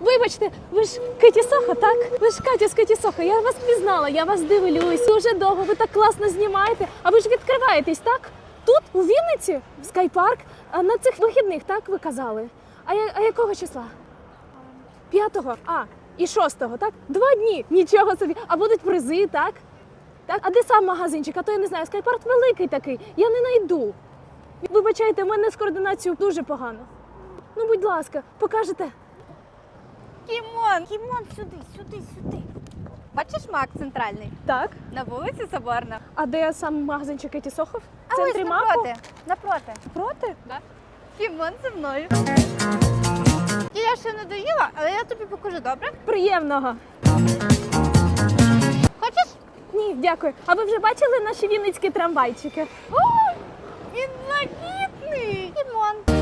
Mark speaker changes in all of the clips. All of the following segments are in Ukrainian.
Speaker 1: Вибачте, ви ж Кеті Сохо, так? Ви ж Катя з Кеті Сохо. Я вас пізнала, я вас дивлюсь. Дуже довго, ви так класно знімаєте. А ви ж відкриваєтесь, так? Тут, у Вінниці, в скайпарк, а на цих вихідних, так ви казали? А, я- а якого числа? П'ятого? А, і шостого, так? Два дні. Нічого собі. А будуть призи, так? Так? А де сам магазинчик? А то я не знаю, скайпарк великий такий. Я не знайду. Вибачайте, в мене з координацією дуже погано. Ну, будь ласка, покажете.
Speaker 2: Кімон, Кімон, сюди, сюди, сюди. Бачиш мак центральний?
Speaker 1: Так.
Speaker 2: На вулиці Соборна.
Speaker 1: А де сам магазинчик Кеті Сохов?
Speaker 2: А
Speaker 1: В
Speaker 2: ось
Speaker 1: центрі маку?
Speaker 2: напроти. Напроти.
Speaker 1: Проти?
Speaker 2: Да. Кімон зі мною. Я ще не доїла, але я тобі покажу, добре?
Speaker 1: Приємного.
Speaker 2: Хочеш?
Speaker 1: Ні, дякую. А ви вже бачили наші вінницькі трамвайчики?
Speaker 2: О, він блакитний. Кімон.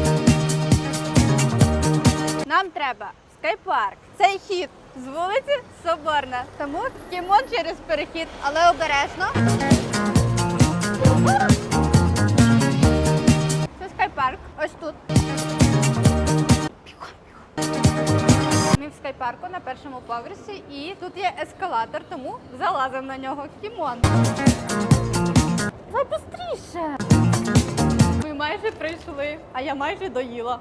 Speaker 2: Нам треба скайпарк. Цей хід з вулиці Соборна. Тому кімон через перехід, але обережно. Це скайпарк. Ось тут. Ми в скайпарку на першому поверсі і тут є ескалатор, тому залазимо на нього. Кімон. Давай швидше. Ми майже прийшли, а я майже доїла.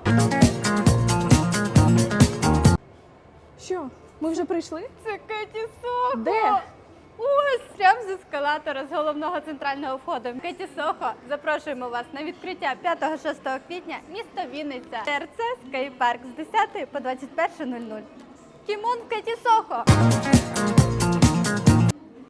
Speaker 1: Ми вже прийшли?
Speaker 2: Це Кеті Сохо.
Speaker 1: Де?
Speaker 2: Ось прямо з ескалатора з головного центрального входу. Кеті Сохо, запрошуємо вас на відкриття 5-6 квітня місто Вінниця. ТРЦ Скайпарк з 10 по 21.00. Кімон в Кеті Сохо.